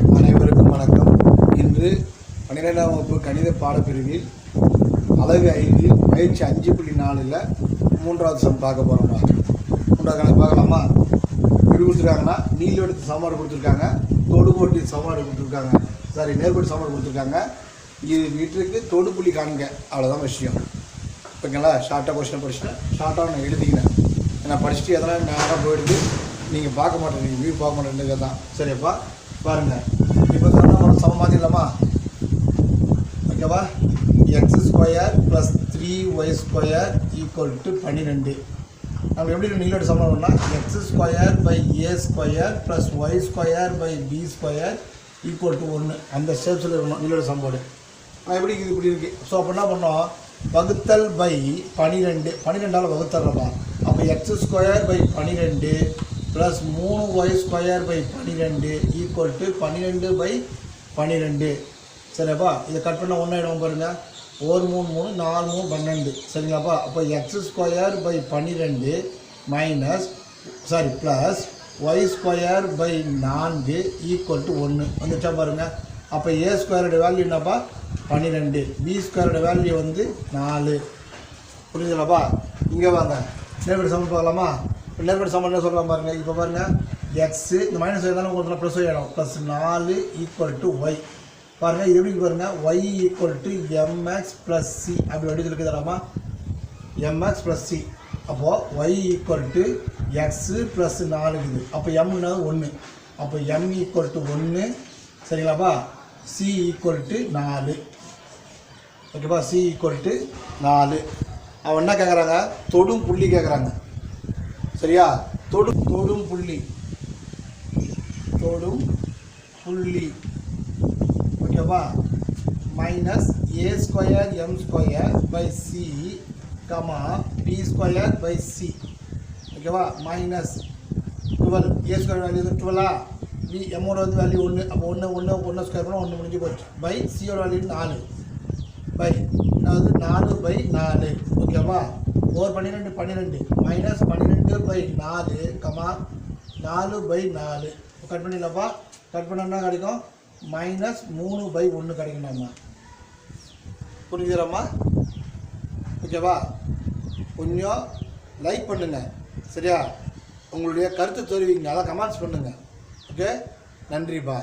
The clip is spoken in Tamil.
அனைவருக்கும் வணக்கம். இன்று பன்னிரெண்டாம் வகுப்பு கணித பாடப்பிரிவில் அழகு ஐந்தில் பயிற்சி அஞ்சு புள்ளி நாலில் மூன்றாவது சம் பார்க்க போகிறோம்மா மூன்றாவது கணக்கு பார்க்கலாமா? இப்படி கொடுத்துருக்காங்கன்னா நீல் எடுத்து சமன்பாடு கொடுத்துருக்காங்க தொடுகோட்டி சமன்பாடு கொடுத்துருக்காங்க. சாரி நேர்கோட்டு சமன்பாடு கொடுத்துருக்காங்க. இது வீட்டுக்கு தொடுப்புள்ளி காணுங்க அவ்வளோதான் விஷயம். ஓகேங்களா? ஷார்ட்டாக கொஸ்டின் படிச்சுட்டேன் ஷார்ட்டாக நான் எழுதிக்கினேன். நான் படிச்சுட்டு எதனால் நேரம் போயிடுது. நீங்கள் பார்க்க மாட்டேன் நீங்கள் வியூ பார்க்க மாட்டேங்க தான் சரியாப்பா பாருங்கள் இப்போ நம்ம சம இல்லாமா? ஓகேவா x square plus three y square equal to பன்னிரெண்டு. நம்ம எப்படி நீங்களோட சமம் பண்ணால் x square by a square plus y square by b square equal to ஒன்று அந்த ஸ்டெப்ஸில் இருக்கணும் நீங்களோட சமன்பாடு எப்படி இது இப்படி இருக்குது ஸோ அப்போ என்ன பண்ணோம்? வகுத்தல் பை பனிரெண்டு பன்னிரெண்டால் வகுத்தர்றப்பா அப்போ எக்ஸ் ஸ்கொயர் பை பன்னிரெண்டு ப்ளஸ் மூணு ஒய் ஸ்கொயர் பை பன்னிரெண்டு ஈக்குவல் டு பன்னிரெண்டு பை பன்னிரெண்டு. சரியாப்பா? இதை கட் பண்ண ஒன்றா இடம் பாருங்கள் ஒரு மூணு மூணு நாலு மூணு பன்னெண்டு. சரிங்களாப்பா? அப்போ எக்ஸ் ஸ்கொயர் பை பன்னிரெண்டு minus sorry plus y square by நான்கு ஈக்குவல் டு ஒன்று வந்துச்சா பாருங்க. அப்போ ஏ ஸ்கொயரோட வேல்யூ என்னப்பா? பன்னிரெண்டு. பி ஸ்கொயரோட வேல்யூ வந்து நாலு. புரியுதுலப்பா இங்கே வாங்க. நேர்கோடு சமன் பார்க்கலாமா? இப்போ நேர்கோடு சமன் என்ன சொல்லலாம் பாருங்கள் இப்போ பாருங்கள் எக்ஸு இந்த மைனஸ் தானே கொடுத்தா ப்ளஸ் ஒய் ஆகிடும் ப்ளஸ் நாலு ஈக்குவல் டு ஒய் பாருங்கள் இது எப்படி பாருங்கள் y equal to m x plus c அப்படி வடி இருக்குதாலாமா எம்எக்ஸ் ப்ளஸ் சி அப்போது y equal to x plus நாலு இருக்குது. அப்போ எம்னா ஒன்று அப்போ எம் ஈக்குவல் டு ஒன்று சரிங்களாப்பா? சி ஈக்குவல் டு நாலு. ஓகேப்பா? சி ஈக்குவல் டு நாலு. அவன் என்ன கேட்குறாங்க தொடும் புள்ளி கேட்குறாங்க சரியா? தொடும் தொடும் புள்ளி. தொடும் புள்ளி. ஓகேவா? Minus a square m square by c comma b square by c ஓகேவா? Minus twelve. A square value டுவெல்லா டுவெலா? பி எம்மோட வந்து வேல்யூ ஒன்று அப்போ ஒன்று ஒன்று ஒன்று ஸ்கொயர் பண்ணால் ஒன்று முடிஞ்சு போச்சு. பை சியோட வேல்யூ நாலு. பை அதாவது நாலு பை நாலு. ஓகேவா? ஓர் பன்னிரெண்டு பன்னிரெண்டு. மைனஸ் பன்னிரெண்டு பை நாலு கமா நாலு பை நாலு. கட் பண்ணிடலப்பா கட் பண்ணோம்னா கிடைக்கும்? மைனஸ் மூணு பை ஒன்று கிடைக்கணும்மா. புரிஞ்சுக்கிறோம்மா ஓகேவா? கொஞ்சம் லைக் பண்ணுங்கள் சரியா? உங்களுடைய கருத்து தெரிவிங்க. அதான் கமெண்ட்ஸ் பண்ணுங்கள் ஓகே? நன்றிப்பா.